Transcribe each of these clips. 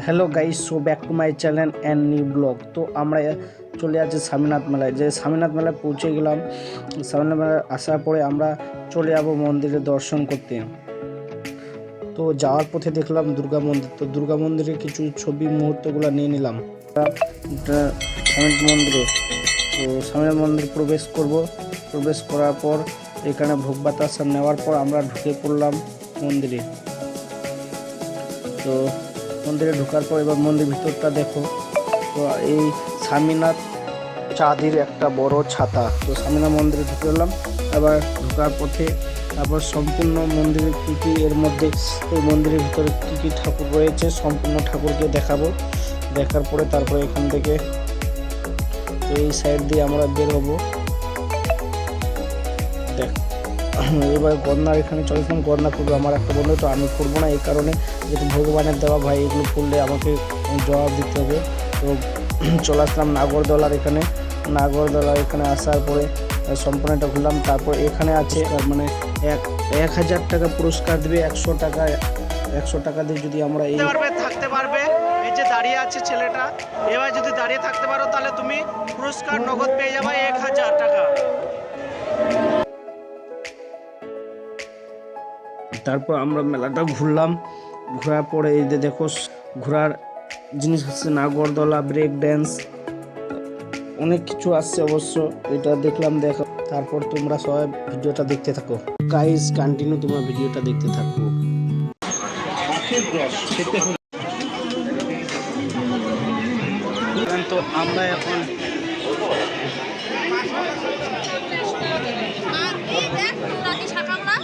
Hello guys so back to my channel and new blog তো আমরা চলে যাচ্ছি স্বামীনাথ মেলায়। যে স্বামীনাথ মেলায় পৌঁছে গেলাম। স্বামীনাথ মেলায় আসার পরে আমরা চলে যাব মন্দিরে দর্শন করতে। তো যাওয়ার পথে দেখলাম দুর্গা মন্দির। তো দুর্গা মন্দিরে কিছু ছবি মুহূর্তগুলো নিয়ে নিলাম। স্বামীনাথ মন্দিরে। তো স্বামীনাথ মন্দির প্রবেশ করব। প্রবেশ করার পর এখানে ভোগ বাতাসা নেওয়ার পর আমরা ঢুকে পড়লাম মন্দিরে। তো মন্দিরে ঢোকার পর এবার মন্দির ভিতরটা দেখো। তো এই স্বামীনাথ চাঁদির একটা বড় ছাতা। তো স্বামীনাথ মন্দিরে ঢুকে এলাম। আবার ঢোকার পথে তারপর সম্পূর্ণ মন্দিরের কী কী এর মধ্যে এই মন্দিরের ভিতরে কী কী ঠাকুর রয়েছে সম্পূর্ণ ঠাকুরকে দেখাবো। দেখার পরে তারপরে এখান থেকে এই সাইড দিয়ে আমরা বের হব এবার গন্নার এখানে চলেছিলাম গন্না করব আমার একটা বন্ধু, তো আমি করব না এই কারণে। যেহেতু ভগবানের দেওয়া ভাই, এগুলো করলে আমাকে জবাব দিতে হবে। তো চলে আসলাম নাগরদোলার এখানে। নাগরদোলার এখানে আসার পরে সম্পূর্ণটা ঘুরলাম। তারপর এখানে আছে মানে এক এক হাজার টাকা পুরস্কার দেবে, একশো টাকা একশো টাকা দিয়ে যদি আমরা এই থাকতে পারবে। এই যে দাঁড়িয়ে আছে ছেলেটা, এবার যদি দাঁড়িয়ে থাকতে পারো, তাহলে তুমি পুরস্কার নগদ পেয়ে যাবে এক হাজার টাকা। তারপর আমরা মেলাটা ঘুরলাম। ঘোরার পরে এই যে দেখো, ঘোরার জিনিস আছে নাগরদোলা ব্রেক ড্যান্স অনেক কিছু আসছে অবশ্য, এটা দেখলাম, দেখো। তারপর তোমরা সবাই ভিডিওটা দেখতে থাকো। গাইস কন্টিনিউ তোমরা ভিডিওটা দেখতে থাকো। তো আমরা এখন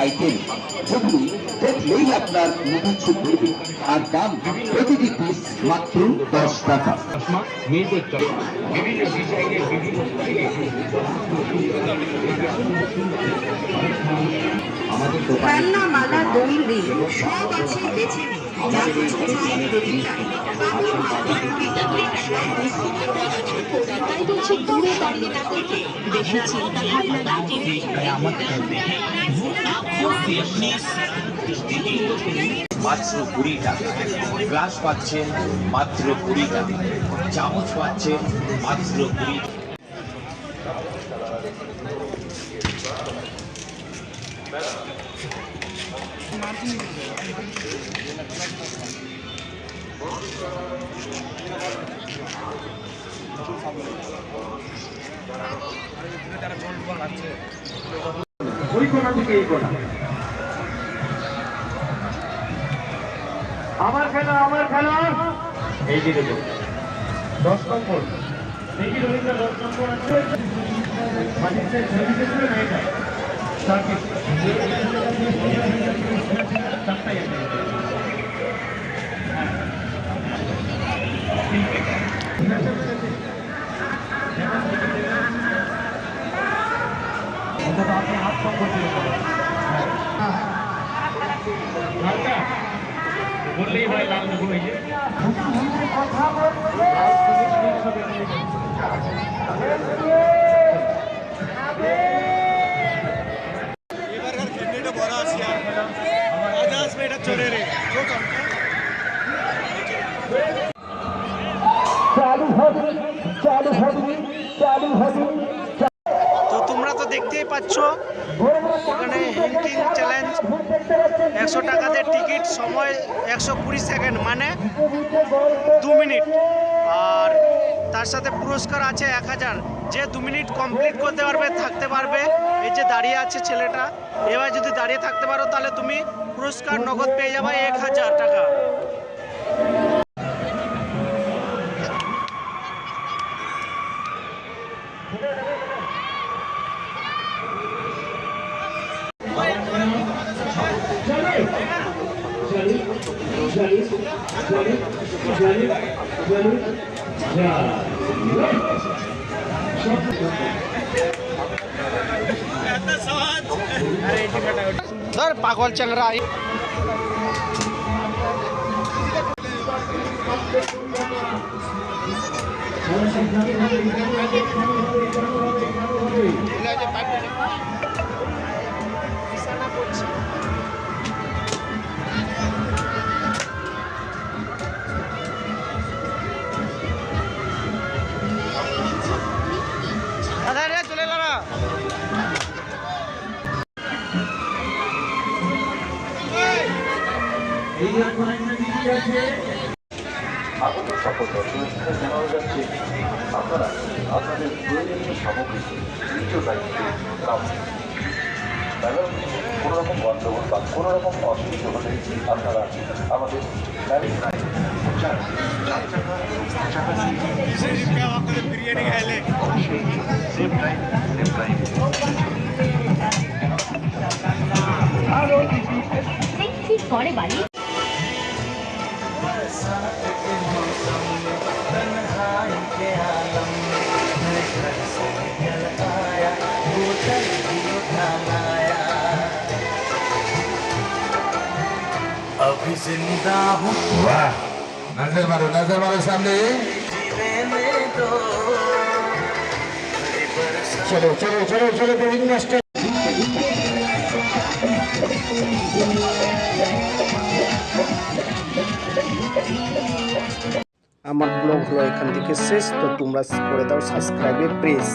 আইটেম যেগুলি দেখলেই আপনার মুখে পড়বে আর দাম প্রতিটি পিস মাত্র দশ টাকা। আমাদের দোকান মালা দই সব আছে বেছে মাত্র কুড়ি টাকা। গ্লাস পাচ্ছেন মাত্র কুড়ি টাকা। চামচ পাচ্ছেন মাত্র কুড়ি টাকা। ওই কোনা থেকে এই কোনা আমার খেলা আমার খেলা। এই দেখুন দশ নম্বর। যে রবীন্দ্র দশ নম্বর আছে। হাত সম্পর্কে বললেই ভাই লাল দেবো এই চলে তো তোমরা তো দেখতেই পাচ্ছ। এখানে হিন্টিং চ্যালেঞ্জ একশো টাকাতে টিকিট, সময় একশো কুড়ি সেকেন্ড মানে দু মিনিট। আর তার সাথে পুরস্কার আছে এক হাজার। যে দু মিনিট কমপ্লিট করতে পারবে, থাকতে পারবে। এই যে দাঁড়িয়ে আছে ছেলেটা, এবার যদি দাঁড়িয়ে থাকতে পারো, তাহলে তুমি পুরস্কার নগদ পেয়ে যাবে এক হাজার টাকা। ধর পাগল চ্যাংরা। দাদা আগত সকল দর্শনার্থীদের জানানো যাচ্ছে আপনারা আপনাদের প্রয়োজনীয় সামগ্রী নিজ দায়িত্বে কোনো রকম গণ্ডগোল বা কোনো রকম অসুবিধা হলে আপনারা আমাদের গাড়ি চার চার চাকা চাকা অবশ্যই সেফ ড্রাইভ আমার ব্লগ হলো এখান থেকে শেষ তো তোমরা করে দাও সাবস্ক্রাইবে প্রেস